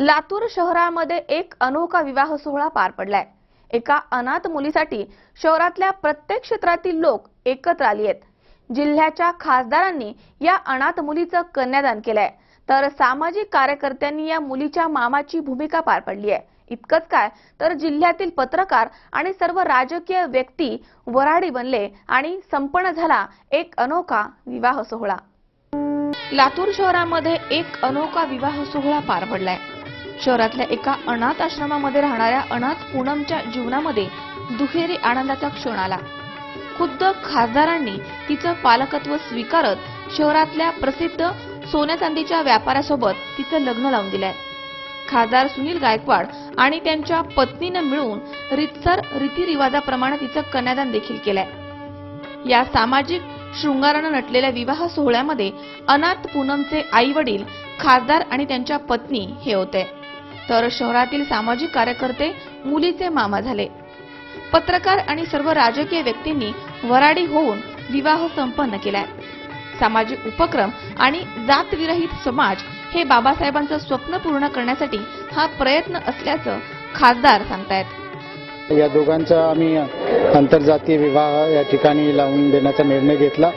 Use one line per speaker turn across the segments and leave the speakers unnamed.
लातूर शहरामध्ये एक अनोखा विवाह सोहळा पार पडलाय. एका अनाथ मुलीसाठी शहरातल्या प्रत्येक क्षेत्रातील लोक एकत्र आली आहेत. जिल्ह्याच्या खासदारांनी या अनाथ मुलीचं कन्यादान केलंय. तर सामाजिक कार्यकर्त्यांनी या मुलीच्या मामाची भूमिका पार पडली आहे. इतकंच काय तर जिल्ह्यातील पत्रकार आणि सर्व राजकीय व्यक्ती वराडी बनले आणि संपन्न झाला एक अनोखा विवाह सोहळा. लातूर शहरामध्ये एक अनोखा विवाह सोहळा पार पडलाय. शहरातल्या एका अनाथ आश्रमामध्ये राहणाऱ्या अनाथ पूनमच्या जीवनामध्ये दुहेरी आनंदाचा क्षण आला. खुद्द खासदारांनी तिचं पालकत्व स्वीकारत शहरातल्या प्रसिद्ध सोन्या चांदीच्या व्यापाऱ्यासोबत तिचं लग्न लावून दिलंय. खासदार सुनील गायकवाड आणि त्यांच्या पत्नीनं मिळून रितसर रीतिरिवाजाप्रमाणे तिचं कन्यादान देखील केलंय. या सामाजिक शृंगारानं नटलेल्या विवाह सोहळ्यामध्ये अनाथ पूनमचे आई वडील खासदार आणि त्यांच्या पत्नी हे होते. तर शहरातील सामाजिक कार्यकर्ते मुलीचे मामा झाले. पत्रकार आणि सर्व राजकीय व्यक्तींनी वराडी होऊन विवाह संपन्न केलाय. सामाजिक उपक्रम आणि जातविरहित समाज हे बाबासाहेबांचं स्वप्न पूर्ण करण्यासाठी हा प्रयत्न असल्याचं खासदार सांगतायत.
या दोघांचा आम्ही आंतरजातीय विवाह या ठिकाणी लावून देण्याचा निर्णय घेतला.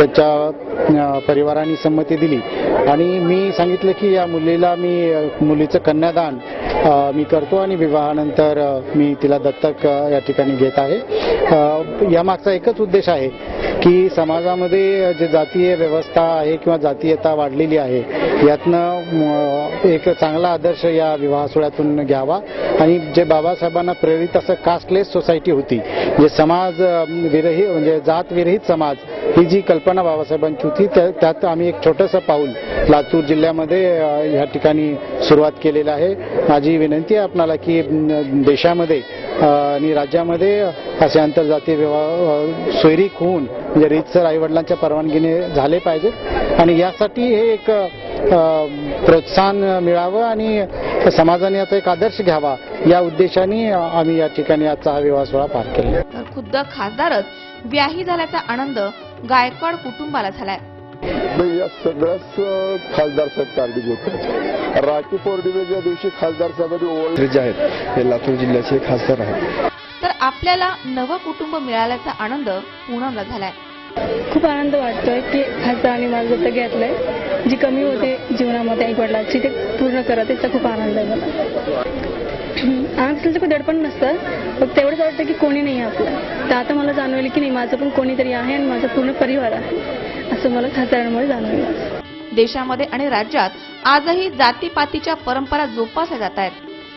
त्याच्या परिवाराने संमती दिली. आणि मी सांगितलं की या मुलीला मी मुलीचं कन्यादान मी करतो आणि विवाहानंतर मी तिला दत्तक या ठिकाणी घेत आहे. यामागचा एकच उद्देश आहे की समाजामध्ये जे जातीय व्यवस्था आहे किंवा जातीयता वाढलेली आहे यातनं एक चांगला आदर्श या विवाह सोहळ्यातून घ्यावा. आणि जे बाबासाहेबांना प्रेरित असं कास्टलेस सोसायटी होती जे समाज विरहित म्हणजे जात विरहित समाज ही जी कल्पना बाबासाहेबांची होती त्या- त्यात आम्ही एक छोटंसं पाऊल लातूर जिल्ह्यामध्ये ह्या या ठिकाणी सुरुवात केलेलं आहे. माझी विनंती आहे आपणाला की देशामध्ये आणि राज्यामध्ये असे आंतरजातीय विवाह अ, सोयरीक होऊन म्हणजे रीतसर आईवडिलांच्या परवानगीने झाले पाहिजेत. आणि यासाठी हे एक प्रोत्साहन मिळावं आणि समाजाने याचा एक आदर्श घ्यावा. या उद्देशाने आम्ही या ठिकाणी आजचा हा विवाह सोहळा पार केला.
तर खुद्द खासदारच व्याही झाल्याचा आनंद गायकवाड कुटुंबाला झालाय.
या सगळ्याच खासदार साहेब कारणीभूत आहेत राखी पौर्णिमेच्या दिवशी खासदार साहेबांनी ओळख
जे आहेत हे लातूर जिल्ह्याचे खासदार आहेत.
तर आपल्याला नवं कुटुंब मिळाल्याचा आनंद पूनमला झालाय.
खूप आनंद वाटतोय की खासदारांनी मला दत्तक घेतलंय. जी कमी होते जीवनामध्ये आई वडिलांची ते पूर्ण करत त्याचा खूप आनंद आहे मला. आजकाल तर दडपण नसतं. फक्त तेवढंच वाटतं की कोणी नाही आहे आपलं. तर आता मला जाणवेल की नाही माझं पण कोणीतरी आहे आणि माझा पूर्ण परिवार आहे. असं मला खासदारांमुळे जाणवेल.
देशामध्ये आणि राज्यात आजही जातीपातीच्या परंपरा जोपासल्या जात आहेत.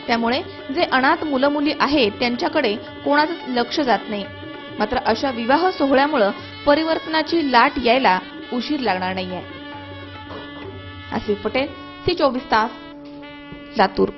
त्यामुळे जे अनाथ मुलं मुली आहेत त्यांच्याकडे कोणाचंच लक्ष जात नाही. मात्र अशा विवाह सोहळ्यामुळं परिवर्तनाची लाट यायला उशीर लागणार नाहीये. आसिफ पटेल सी चोवीस तास लातूर.